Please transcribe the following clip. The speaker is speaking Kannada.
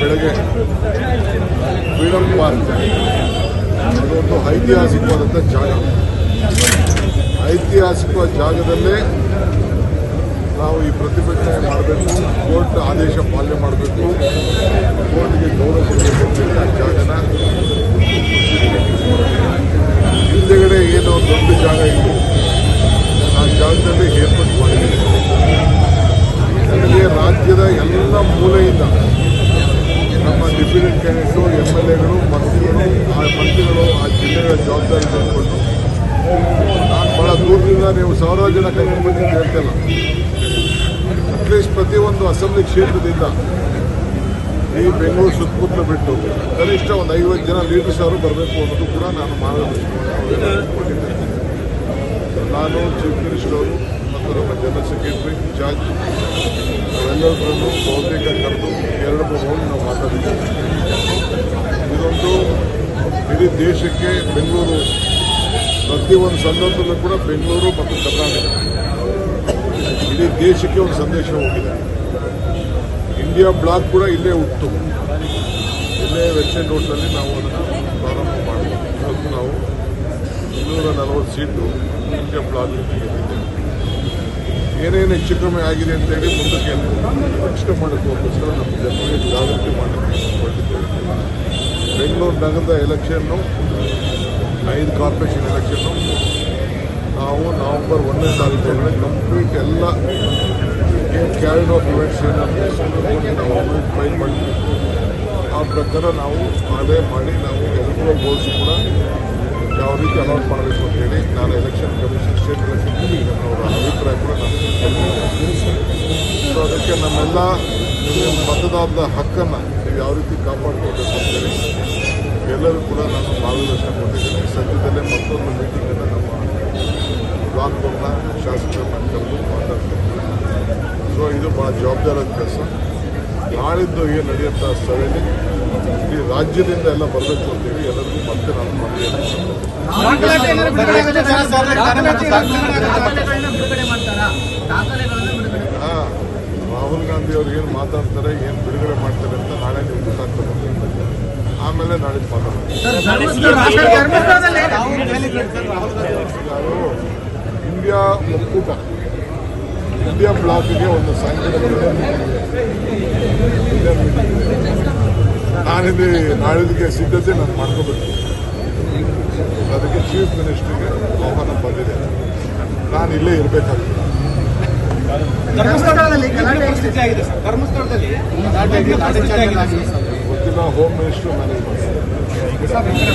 ಬೆಳಗ್ಗೆ ಫ್ರೀಡಮ್ ಪಾರ್ಕ್. ಅದೊಂದು ಐತಿಹಾಸಿಕವಾದಂಥ ಜಾಗ. ಐತಿಹಾಸಿಕ ಜಾಗದಲ್ಲೇ ನಾವು ಈ ಪ್ರತಿಭಟನೆ ಮಾಡಬೇಕು ಕೋರ್ಟ್ ಆದೇಶ ಪಾಲನೆ ಮಾಡಬೇಕು ಕೋರ್ಟ್ಗೆ ಗೌರವ ಕೊಡಬೇಕು ಅಂತೇಳಿ ಆ ಜಾಗನ ಹಿಂದೆಗಡೆ ಏನೋ ದೊಡ್ಡ ಜಾಗ ಇತ್ತು ಆ ಜಾಗದಲ್ಲಿ ಏರ್ಪಾಟ್ ಮಾಡಿದ್ದೀವಿ ನನಗೆ ರಾಜ್ಯದ ಎಲ್ಲ ಮೂಲೆಯಿಂದ ನಮ್ಮ ಡಿಪ್ಯೂಟಿ ಕ್ಯಾಂಡಿಡೇಟು ಎಂ ಎಲ್ ಎಗಳು ಮಂತ್ರಿಗಳು ಆ ಮಂತ್ರಿಗಳು ಆ ಜಿಲ್ಲೆಗಳ ಜವಾಬ್ದಾರಿ ತೆಗೆದುಕೊಂಡು ನಾನು ಭಾಳ ದೂರದಿಂದ ನೀವು ಸಾವಿರಾರು ಜನ ಕೈಗೊಂಡು ಬಂದು ಅಂತ ಹೇಳ್ತಿಲ್ಲ ಅಟ್ಲೀಸ್ಟ್ ಪ್ರತಿಯೊಂದು ಅಸೆಂಬ್ಲಿ ಕ್ಷೇತ್ರದಿಂದ ಈ ಬೆಂಗಳೂರು ಸುತ್ತಮುತ್ತಲು ಬಿಟ್ಟು ಕನಿಷ್ಠ ಒಂದು ಐವತ್ತು ಜನ ಲೀಡರ್ಸ್ ಅವರು ಬರಬೇಕು ಅನ್ನೋದು ಕೂಡ ನಾನು ಮಾರ್ಗದರ್ಶನವನ್ನು ನಾನು ಚೀಫ್ ಮಿನಿಸ್ಟರ್ ಅವರು ಮತ್ತು ನಮ್ಮ ಜನರಲ್ ಸೆಕ್ರೆಟರಿ ಇನ್ಚಾರ್ಜ್ ನಾವೆಲ್ಲರನ್ನು ಬಹುತೇಕ ಕರೆದು ಇಡೀ ದೇಶಕ್ಕೆ ಬೆಂಗಳೂರು ಪ್ರತಿ ಒಂದು ಸಂದರ್ಭದಲ್ಲೂ ಕೂಡ ಬೆಂಗಳೂರು ಮತ್ತು ಕರ್ನಾಟಕ. ಇಡೀ ದೇಶಕ್ಕೆ ಒಂದು ಸಂದೇಶ ಹೋಗಿದೆ. ಇಂಡಿಯಾ ಬ್ಲಾಕ್ ಕೂಡ ಇಲ್ಲೇ ಹುಟ್ಟು. ಇಲ್ಲೇ ವೆಬ್ಸೈಟ್ ರೋಡ್ನಲ್ಲಿ ನಾವು ಅದನ್ನು ಪ್ರಾರಂಭ ಮಾಡಬೇಕು ಇವತ್ತು ನಾವು ಇನ್ನೂರ ನಲವತ್ತು ಸೀಟು ಇಂಡಿಯಾ ಬ್ಲಾಕ್ ಏನೇನು ಹೆಚ್ಚು ಕಮ್ಮಿ ಆಗಿದೆ ಅಂತೇಳಿ ಮುಂದಕ್ಕೆ ರಕ್ಷಣೆ ಮಾಡೋದಕ್ಕೋಸ್ಕರ ನಮ್ಮ ಜನರಿಗೆ ಜಾಗೃತಿ ಮಾಡಲಿಕ್ಕೆ ಬೆಂಗಳೂರು ನಗರದ ಎಲೆಕ್ಷನ್ನು, ಐದು ಕಾರ್ಪೊರೇಷನ್ ಎಲೆಕ್ಷನ್ನು, ನಾವು ನವೆಂಬರ್ ಒಂದನೇ ತಾರೀಕು ಕಂಪ್ಲೀಟ್ ಎಲ್ಲ ಕ್ಯಾರಿಡ್ ಆಫ್ ಇವೆಂಟ್ಸ್ ಏನಾದರೂ ನಾವು ಅಮೌಂಟ್ ಫೈಲ್ ಮಾಡಬೇಕು ಆ ಪ್ರಕಾರ ನಾವು ಅದೇ ಮಾಡಿ ನಾವು ಎಲೆಕ್ಟ್ರಲ್ ಗೋಲ್ಸ್ ಕೂಡ ಯಾವ ರೀತಿ ಅನೌನ್ಸ್ ಮಾಡಬೇಕು ಅಂತೇಳಿ ನಾನು ಎಲೆಕ್ಷನ್ ಕಮಿಷನ್ ಸ್ಟೇಟ್ ಎಲೆಕ್ಷನ್ ಅವರ ಅಭಿಪ್ರಾಯ ಕೂಡ ನಾನು ಸೊ ಅದಕ್ಕೆ ನಮ್ಮೆಲ್ಲ ಮತದಾನದ ಹಕ್ಕನ್ನು ನೀವು ಯಾವ ರೀತಿ ಕಾಪಾಡ್ಕೋಬೇಕು ಅಂತೇಳಿ ಎಲ್ಲರೂ ಕೂಡ ನಾನು ಮಾರ್ಗದರ್ಶನ ಕೊಟ್ಟಿದ್ದೇನೆ ಸದ್ಯದಲ್ಲೇ ಮತ್ತೊಂದು ಮೀಟಿಂಗನ್ನು ನಮ್ಮ ಬ್ಲಾಕ್ಗಳನ್ನ ಶಾಸಕರನ್ನ ಕರೆದು ಮಾತಾಡ್ತೀನಿ ಸೊ ಇದು ಭಾಳ ಜವಾಬ್ದಾರಿ ಕೆಲಸ. ನಾಳಿದ್ದು ಏನು ನಡೆಯುತ್ತಾ ಸಭೆಯಲ್ಲಿ ಇಡೀ ರಾಜ್ಯದಿಂದ ಎಲ್ಲ ಬರಬೇಕು ಅಂತೇಳಿ ಎಲ್ಲರಿಗೂ ಮತ್ತೆ ನಾನು ಮನವಿಯನ್ನು ಮಾಡ್ತೀನಿ. ದಾಖಲೆಗಳನ್ನ ಬಿಡುಗಡೆ ಮಾಡ್ತಾರಾ ದಾಖಲೆಗಳನ್ನ ಬಿಡುಗಡೆ ಹಾ, ರಾಹುಲ್ ಗಾಂಧಿ ಅವ್ರು ಏನು ಮಾತಾಡ್ತಾರೆ ಏನು ಬಿಡುಗಡೆ ಮಾಡ್ತಾರೆ ಅಂತ ನಾಳೆ ನೀವು ಗೊತ್ತಾಗ್ತದೆ. ಆಮೇಲೆ ನಾಳೆ ಮಾತಾಡ್ತಾರೆ ಇಂಡಿಯಾ ಒಕ್ಕೂಟ. ಇಂಡಿಯಾ ಬ್ಲಾಕ್ಗೆ ಒಂದು ಸಂಘಟನೆ ನಾನಿಲ್ಲಿ ನಾಳಿದ್ದಕ್ಕೆ ಸಿದ್ಧತೆ ನಾನು ಮಾಡ್ಕೋಬೇಕು. ಅದಕ್ಕೆ ಚೀಫ್ ಮಿನಿಸ್ಟ್ರಿಗೆ ಆಹ್ವಾನ ಬಂದಿದೆ. ನಾನು ಇಲ್ಲೇ ಇರಬೇಕಾಗ್ತದೆ ಧರ್ಮಸ್ಥಳದಲ್ಲಿ ಗಲಾಟೆ ಪರಿಸ್ಥಿತಿ ಆಗಿದೆ. ಸರ್. ಧರ್ಮಸ್ಥಳದಲ್ಲಿ ಹೋಮ್ ಮಿನಿಸ್ಟರ್ ಮ್ಯಾನೇಜ್ ಮಾಡ್ತಾರೆ